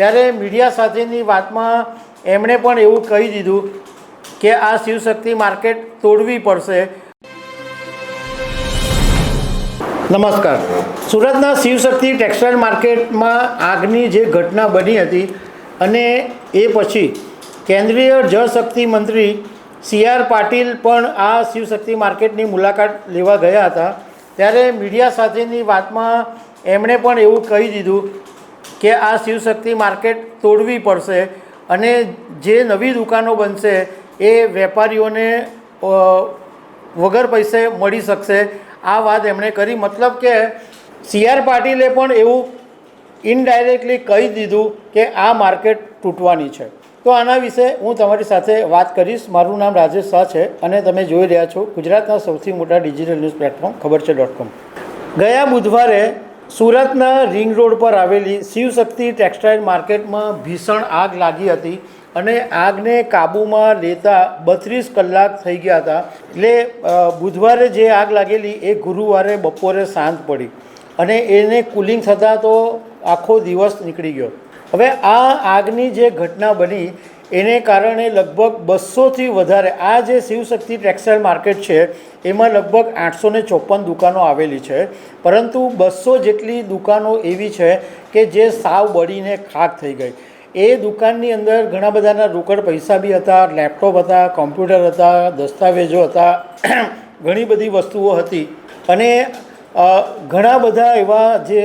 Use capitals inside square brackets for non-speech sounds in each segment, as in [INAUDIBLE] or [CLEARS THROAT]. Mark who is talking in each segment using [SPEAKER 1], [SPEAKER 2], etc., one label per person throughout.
[SPEAKER 1] ત્યારે મીડિયા સાથેની વાતમાં એમણે પણ એવું કહી દીધું કે આ શિવશક્તિ માર્કેટ તોડવી પડશે. નમસ્કાર. સુરતના શિવશક્તિ ટેક્સટાઇલ માર્કેટમાં આગની જે ઘટના બની હતી અને એ પછી કેન્દ્રીય જળશક્તિ મંત્રી સી આર પાટીલ પણ આ શિવશક્તિ માર્કેટની મુલાકાત લેવા ગયા હતા. ત્યારે મીડિયા સાથેની વાતમાં એમણે પણ એવું કહી દીધું કે આ શિવશક્તિ માર્કેટ તોડવી પડશે અને જે નવી દુકાનો બનશે એ વેપારીઓને વગર પૈસે મળી શકશે. આ વાત એમણે કરી. મતલબ કે સી આર પાટીલે પણ એવું ઇનડાયરેક્ટલી કહી દીધું કે આ માર્કેટ તૂટવાની છે. તો આના વિશે હું તમારી સાથે વાત કરીશ. મારું નામ રાજેશ શાહ છે અને તમે જોઈ રહ્યા છો ગુજરાતના સૌથી મોટા ડિજિટલ ન્યૂઝ પ્લેટફોર્મ ખબર છે ડોટ કોમ ગયા બુધવારે સુરતના રિંગ રોડ પર આવેલી શિવશક્તિ ટેક્સટાઇલ માર્કેટમાં ભીષણ આગ લાગી હતી અને આગને કાબૂમાં લેતા બત્રીસ કલાક થઈ ગયા હતા. એટલે બુધવારે જે આગ લાગેલી એ ગુરુવારે બપોરે શાંત પડી અને એને કુલિંગ થતાં તો આખો દિવસ નીકળી ગયો. હવે આ આગની જે ઘટના બની એને કારણે લગભગ બસોથી વધારે આ જે શિવશક્તિ ટેક્સટાઇલ માર્કેટ છે, એમાં લગભગ આઠસો ને ચોપન દુકાનો આવેલી છે. પરંતુ બસો જેટલી દુકાનો એવી છે કે જે સાવ બળીને ખાક થઈ ગઈ. એ દુકાનની અંદર ઘણા બધાના રોકડ પૈસા બી હતા, લેપટોપ હતા, કોમ્પ્યુટર હતા, દસ્તાવેજો હતા, [CLEARS THROAT] ઘણી બધી વસ્તુઓ હતી. અને ઘણા બધા એવા જે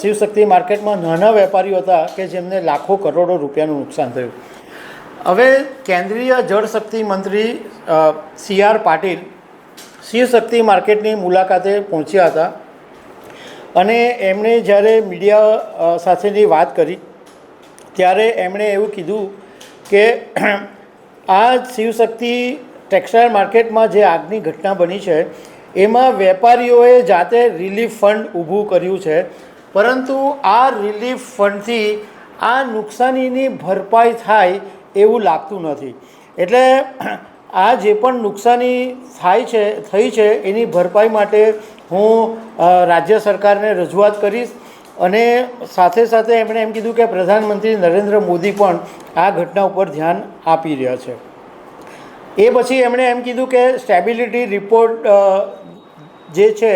[SPEAKER 1] શિવશક્તિ માર્કેટમાં નાના વેપારીઓ હતા કે જેમને લાખો કરોડો રૂપિયાનું નુકસાન થયું. હવે કેન્દ્રીય જળશક્તિ મંત્રી સી આર પાટીલ શિવશક્તિ માર્કેટની મુલાકાતે પહોંચ્યા હતા અને એમણે જ્યારે મીડિયા સાથેની વાત કરી ત્યારે એમણે એવું કીધું કે [CLEARS THROAT] આ શિવશક્તિ ટેક્સટાઇલ માર્કેટમાં જે આગની ઘટના બની છે, એમાં વેપારીઓએ જાતે રિલીફ ફંડ ઊભું કર્યું છે, પરંતુ આ રિલીફ ફંડથી આ નુકસાનીની ભરપાઈ થાય એવું લાગતું નથી. એટલે આ જે પણ નુકસાની થાય છે, થઈ છે, એની ભરપાઈ માટે હું રાજ્ય સરકારને રજૂઆત કરીશ અને સાથે સાથે એમણે એમ કીધું કે પ્રધાનમંત્રી નરેન્દ્ર મોદી પણ આ ઘટના ઉપર ધ્યાન આપી રહ્યા છે. એ પછી એમણે એમ કીધું કે સ્ટેબિલિટી રિપોર્ટ જે છે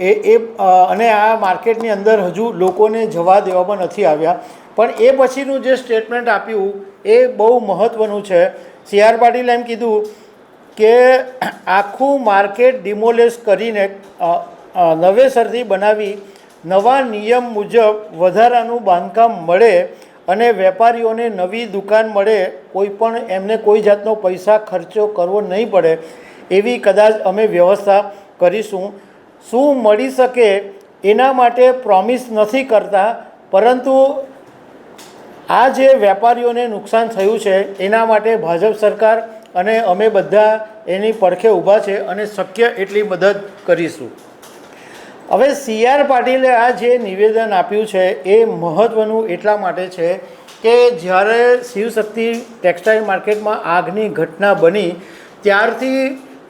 [SPEAKER 1] એ એ અને આ માર્કેટની અંદર હજુ લોકોને જવા દેવામાં નથી આવ્યા. પણ એ પછીનું જે સ્ટેટમેન્ટ આપ્યું એ બહુ મહત્ત્વનું છે. સી આર પાટીલે એમ કીધું કે આખું માર્કેટ ડિમોલેશ કરીને નવેસરથી બનાવી નવા નિયમ મુજબ વધારાનું બાંધકામ મળે અને વેપારીઓને નવી દુકાન મળે, કોઈ પણ એમને કોઈ જાતનો પૈસા ખર્ચો કરવો નહીં પડે, એવી કદાચ અમે વ્યવસ્થા કરીશું. શું મળી શકે એના માટે પ્રોમિસ નથી કરતા, પરંતુ આ જે વેપારીઓને નુકસાન થયું છે, એના માટે ભાજપ સરકાર અને અમે બધા એની પડખે ઊભા છે અને શક્ય એટલી મદદ કરીશું. હવે સી આર પાટીલે આ જે નિવેદન આપ્યું છે, એ મહત્ત્વનું એટલા માટે છે કે જ્યારે શિવશક્તિ ટેક્સટાઇલ માર્કેટમાં આગની ઘટના બની, ત્યારથી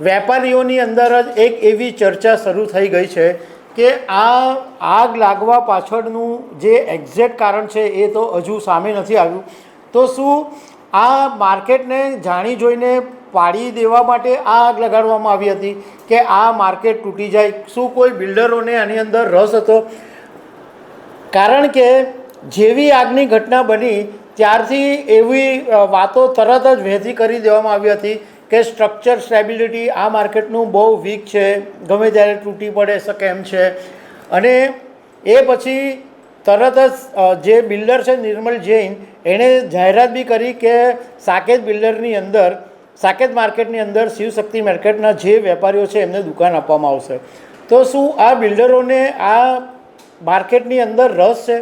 [SPEAKER 1] વેપારીઓની અંદર જ એક એવી ચર્ચા શરૂ થઈ ગઈ છે કે આ આગ લાગવા પાછળનું જે એક્ઝેક્ટ કારણ છે એ તો હજુ સામે નથી આવ્યું. તો શું આ માર્કેટને જાણી જોઈને પાડી દેવા માટે આ આગ લગાડવામાં આવી હતી કે આ માર્કેટ તૂટી જાય? શું કોઈ બિલ્ડરોને આની અંદર રસ હતો? કારણ કે જેવી આગની ઘટના બની, ત્યારથી એવી વાતો તરત જ વહેતી કરી દેવામાં આવી હતી કે સ્ટ્રક્ચર સ્ટેબિલિટી આ માર્કેટનું બહુ વીક છે. ગમે ત્યારે તૂટી પડે શકે એમ છે. અને એ પછી તરત જ જે બિલ્ડર છે નિર્મલ જૈન, એણે જાહેરાત બી કરી કે સાકેત બિલ્ડરની અંદર, સાકેત માર્કેટની અંદર શિવશક્તિ માર્કેટના જે વેપારીઓ છે એમને દુકાન આપવામાં આવશે. તો શું આ બિલ્ડરોને આ માર્કેટની અંદર રસ છે?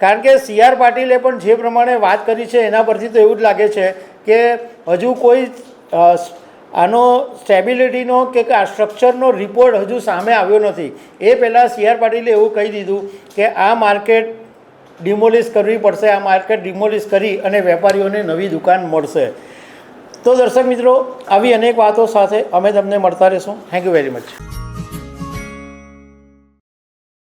[SPEAKER 1] કારણ કે સી આર પાટીલે પણ જે પ્રમાણે વાત કરી છે, એના પરથી તો એવું જ લાગે છે કે હજુ કોઈ આનો સ્ટેબિલિટીનો કે આ સ્ટ્રક્ચરનો રિપોર્ટ હજુ સામે આવ્યો નથી. એ પહેલાં સી આર પાટીલે એવું કહી દીધું કે આ માર્કેટ ડિમોલિશ કરવી પડશે, આ માર્કેટ ડિમોલિશ કરી અને વેપારીઓને નવી દુકાન મળશે. તો દર્શક મિત્રો, આવી અનેક વાતો સાથે અમે તમને મળતા રહીશું. Thank you very much